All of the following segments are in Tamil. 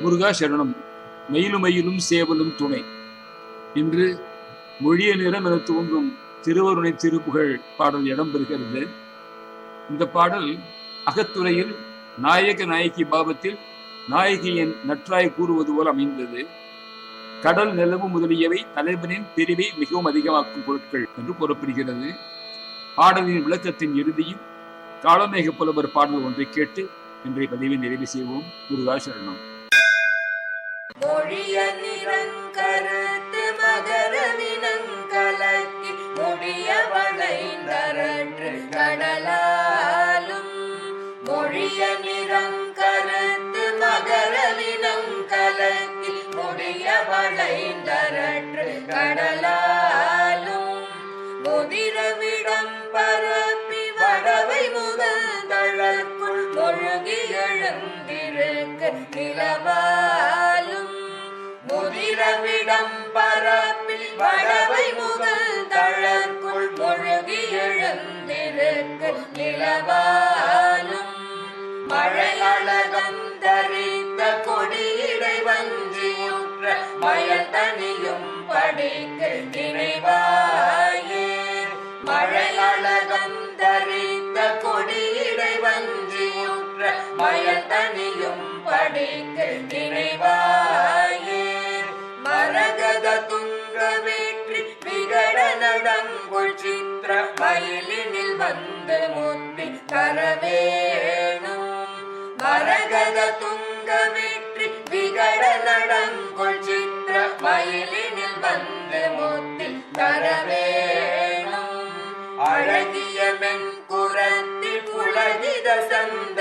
முருகா சரணம். மயிலும் மயிலும் சேவலும் துணை. இன்று மொழிய நிறம் என துவங்கும் திருவருணை திருப்புகழ் பாடல் இடம்பெறுகிறது. இந்த பாடல் அகத்துறையில் நாயக நாயகி பாவத்தில் நாயகியின் நற்றாய் கூறுவது போல் அமைந்தது. கடல் நிலவு முதலியவை தலைவனின் பிரிவை மிகவும் அதிகமாக்கும் பொருட்கள் என்று கூறப்படுகிறது. பாடலின் விளக்கத்தின் இறுதியில் காலமேக புலவர் பாடல் ஒன்றை கேட்டு இன்றைய பதிவை நிறைவு செய்வோம். முருகா சரணம். மொழிய நிறங்கருத்து மகரவினங்கலக்கி முடிய வளைந்தரற்று கடலாலும் மொழிய நிறங்கருத்து மகரவினங்கலக்கி முடிய வளைந்தரற்று கடலாலும் முதிரவிடம் பரப்பி வடவை முதல் முதந்தழற்குள் மொழுகி எழுந்திருக்க நிலவா முதிரவிடம் பரப்பி வடவை முதல் தளர்க்குள் முழுகி எழுந்திருக்கு நிலவாலும் மழையழகம் தரித்த கொடியிடை வஞ்சியுற்ற மயல் தனியும் படிக்கு நினைவாயே. மழையழகம் தரித்த கொடியிடை வஞ்சியுற்ற மயல் தனியும் படிக்கு நினைவாய். சித்திர வந்து முத்தி தரவேணும் மரகத துங்க வெற்றி விகட நடங்குள் சித்திர மயிலினில் வந்து முத்தி தரவேணும் அழகிய மென் குரத்தில் புலகித சந்த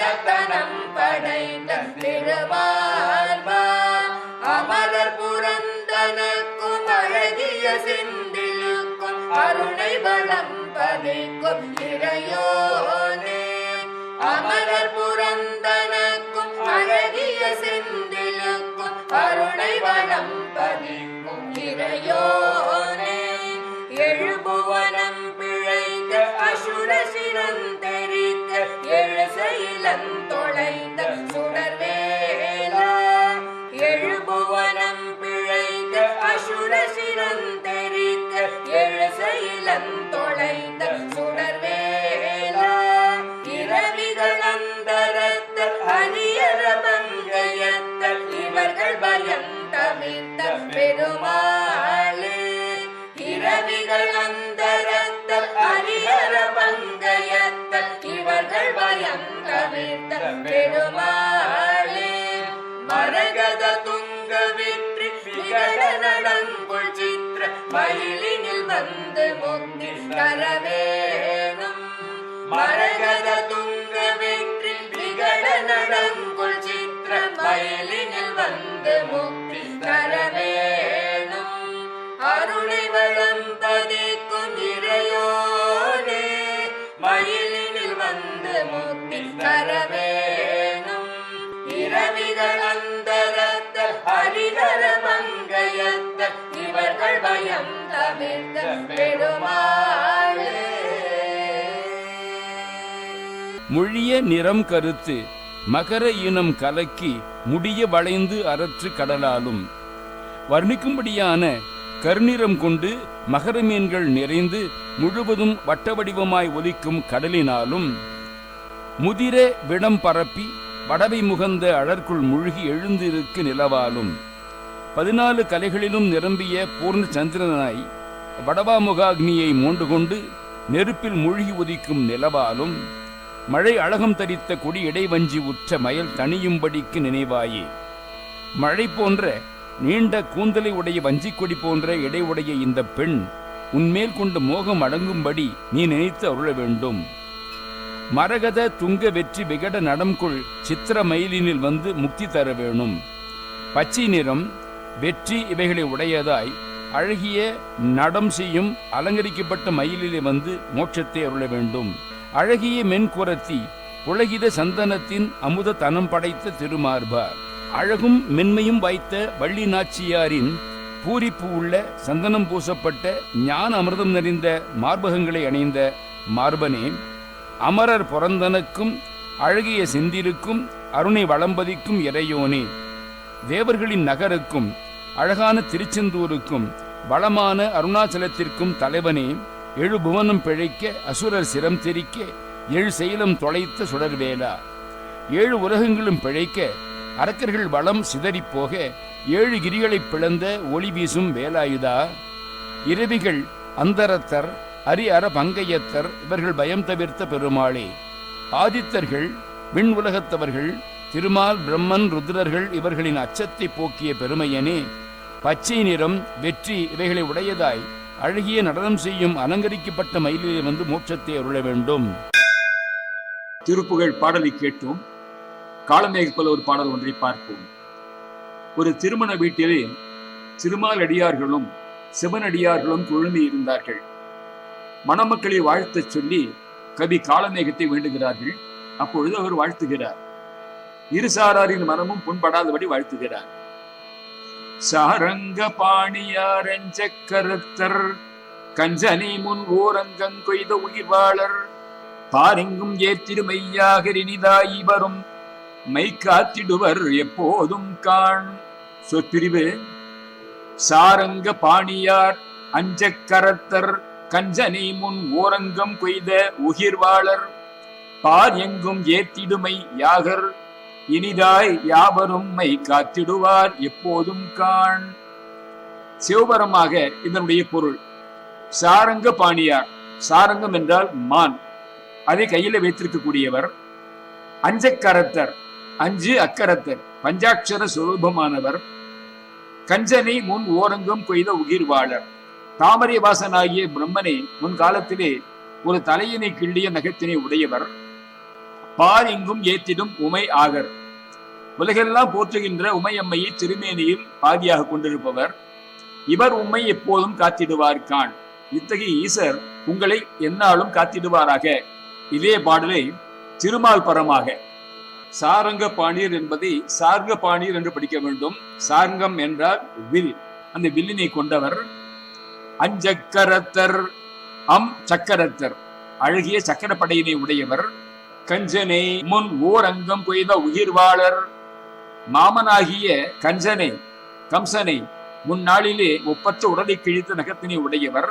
அமுதகணம் படைந்த திருமார்பா அமரர் புரந்தனுக்கும் அழகிய சிந்திலுக்கும் அருணை வளம் பதிக்கும் இறையோனே. அமரர் புரந்த One மயிலினில் வந்து முக்தி தரவேணும் மரகத துங்க வெற்றி விகட நடங்குள் சித்திர மயிலினில் வந்து முக்தி தவிர்த்த பெருமாளே. மொழிய நிறம் கருத்து மகர இனம் கலக்கி முடிய வளைந்து அரற்று கடலாலும். வர்ணிக்கும்படியான கருநிறம் கொண்டு மகர மீன்கள் நிறைந்து முழுவதும் வட்ட வடிவமாய் ஒலிக்கும் கடலினாலும் முதிர விடம் பரப்பி வடவை முகந்த அழற்குள் மூழ்கி எழுந்திருக்கு நிலவாலும். பதினாலு கலைகளிலும் நிரம்பிய பூர்ண சந்திரனாய் வடவாமுகாக்னியை மூண்டு கொண்டு நெருப்பில் மூழ்கி உதிக்கும் நிலவாலும் மழை அழகம் தரித்த கொடி இடைவஞ்சி உற்ற மயல் தணியும்படிக்கு நினைவாயே. மழை போன்ற நீண்ட கூந்தலை உடைய வஞ்சிக் கொடி போன்ற இடை உடைய இந்த பெண் உன்மேல் கொண்டு மோகம் அடங்கும்படி நீ நினைத்து அருள வேண்டும். மரகத துங்க வெற்றி விகட நடம்குள் சித்திர மயிலினில் வந்து முக்தி தர வேணும். பச்சை நிறம் வெற்றி இவைகளை உடையதாய் அழகிய நடம் செய்யும் அலங்கரிக்கப்பட்ட மயிலிலே வந்து மோட்சத்தை அருள வேண்டும். அழகிய மென்குரத்தி உலகித சந்தனத்தின் அமுத தனம் படைத்த திருமார்பார் அழகும் மென்மையும் வைத்த வள்ளி நாச்சியாரின் பூரிப்பு உள்ள சந்தனம் பூசப்பட்ட ஞான அமிர்தம் நிறைந்த மார்பகங்களை அணிந்த மார்பனே அமரர் பொறந்தனுக்கும் அழகிய செந்திருக்கும் அருணை வளம்பதிக்கும் இறையோனே. தேவர்களின் நகருக்கும் அழகான திருச்செந்தூருக்கும் வளமான அருணாச்சலத்திற்கும் தலைவனே எழு புவனம் பிழைக்க அசுரர் சிரம் தெரிக்க எழு செயலம் தொலைத்த சுடர்வேலா. ஏழு உலகங்களும் பிழைக்க அரக்கர்கள் வளம் சிதறிப் போக ஏழு கிரிகளைப் பிளந்த ஒளி வீசும் வேலாயுதா? இரவிகள் அந்தரத்தர் அரி அற பங்கையத்தர் இவர்கள் பயம் தவிர்த்த பெருமாளே. ஆதித்தர்கள் விண் உலகத்தவர்கள் திருமால் பிரம்மன் ருத்ரர்கள் இவர்களின் அச்சத்தை போக்கிய பெருமையனே. பச்சை நிறம் வெற்றி இவைகளை உடையதாய் அழகிய நடனம் செய்யும் அலங்கரிக்கப்பட்ட மயிலிலே வந்து மோட்சத்தை அருள வேண்டும். திருப்புகழ் பாடலை கேட்டோம். காலமேக போல ஒரு பாடல் ஒன்றை பார்ப்போம். ஒரு திருமண வீட்டிலே திருமால் அடியார்களும் சிவனடியார்களும் குழுமி இருந்தார்கள். மணமக்களை வாழ்த்தச் சொல்லி கவி காலமேகத்தை வேண்டுகிறார்கள். அப்பொழுது அவர் வாழ்த்துகிறார். இருசாராரின் மனமும் புண்படாதபடி வாழ்த்துகிறார். சாரங்க பாணியாரஞ்சக்கருத்தர் கஞ்சனை முன் ஓரங்கங் கொய்த உயிர்வாளர். பாரெங்கும் ஏத்திடுமையாகரினிதாய் வரும் மை காத்திடுவர் எப்போதும் காண். சொற்பிரிவு சாரங்க பாணியார் அஞ்சக் கரத்தர் கஞ்சனை முன் ஓரங்கம் கொய்த உகிர்வாளர் பார் எங்கும் ஏத்திடுமை யாகர் இனிதாய் யாவரும் மை காத்திடுவார் எப்போதும் காண். சிவபரமாக இதனுடைய பொருள் சாரங்க பாணியார் சாரங்கம் என்றால் மான். அதை கையில வைத்திருக்கக்கூடியவர் அஞ்சக்கரத்தர் அஞ்சு அக்கரத்தர் பஞ்சாட்சர சுரூபமானவர் கஞ்சனை முன் ஓரங்கம் கொய்த உயிர்வாளர். தாமரை வாசனாகிய பிரம்மனை முன் காலத்திலே ஒரு தலையினை கிள்ளிய நகத்தினை உடையவர். பார் எங்கும் ஏத்திடும் உமை ஆகர். உலகெல்லாம் போற்றுகின்ற உமையம்மையை திருமேனியில் பாதியாக கொண்டிருப்பவர். இவர் உம்மை எப்போதும் காத்திடுவார் கான் இத்தகைய ஈசர் உங்களை எந்நாளும் காத்திடுவாராக. இதே பாடலை திருமால் பரமாக. சாரங்க பாணியர் என்பதை சார்க பாணியர் என்று படிக்க வேண்டும். சாரங்கம் என்றால் வில். அந்த வில்லினை கொண்டவர். அஞ்சக்கரத்தர். அம் சக்கரத்தர். அழகிய சக்கரப்படையினை உடையவர். கஞ்சனை முன் ஓர் அங்கம் கொய்த உயிர்வாளர். மாமனாகிய கஞ்சனை கம்சனை முன்னாளிலே ஒப்பற்ற உடலை கிழித்த நகத்தினை உடையவர்.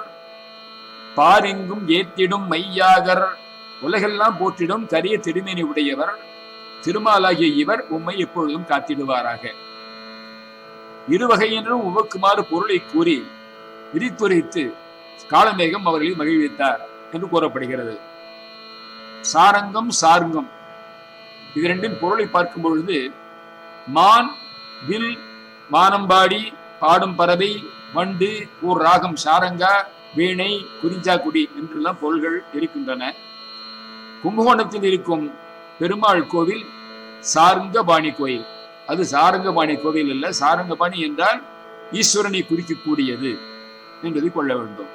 பாரெங்கும் ஏத்திடும் மையாகர் உலகெல்லாம் போற்றிடும் கரிய திருமேனி உடையவர். திருமாலாகிய இவர் உம்மை எப்பொழுதும் காத்திடுவாராக. இருவகையினரும் உமக்குமாறு பொருளை கூறி விரித்துரைத்து காலமேகம் அவர்களை மகிழ்வித்தார் என்று கூறப்படுகிறது. சாரங்கம் சாருங்கம். இது ரெண்டின் பொருளை பார்க்கும் பொழுது மான் வில் மானம்பாடி பாடும் பறவை வண்டு ஓர் ராகம் சாரங்கா வீணை குறிஞ்சாக்குடி என்றெல்லாம் பொருள்கள் இருக்கின்றன. கும்பகோணத்தில் இருக்கும் பெருமாள் கோவில் சாரங்கபாணி கோயில். அது சாரங்கபாணி கோவில் அல்ல. சாரங்கபாணி என்றால் ஈஸ்வரனை குறிக்கக்கூடியது என்பதை கொள்ள வேண்டும்.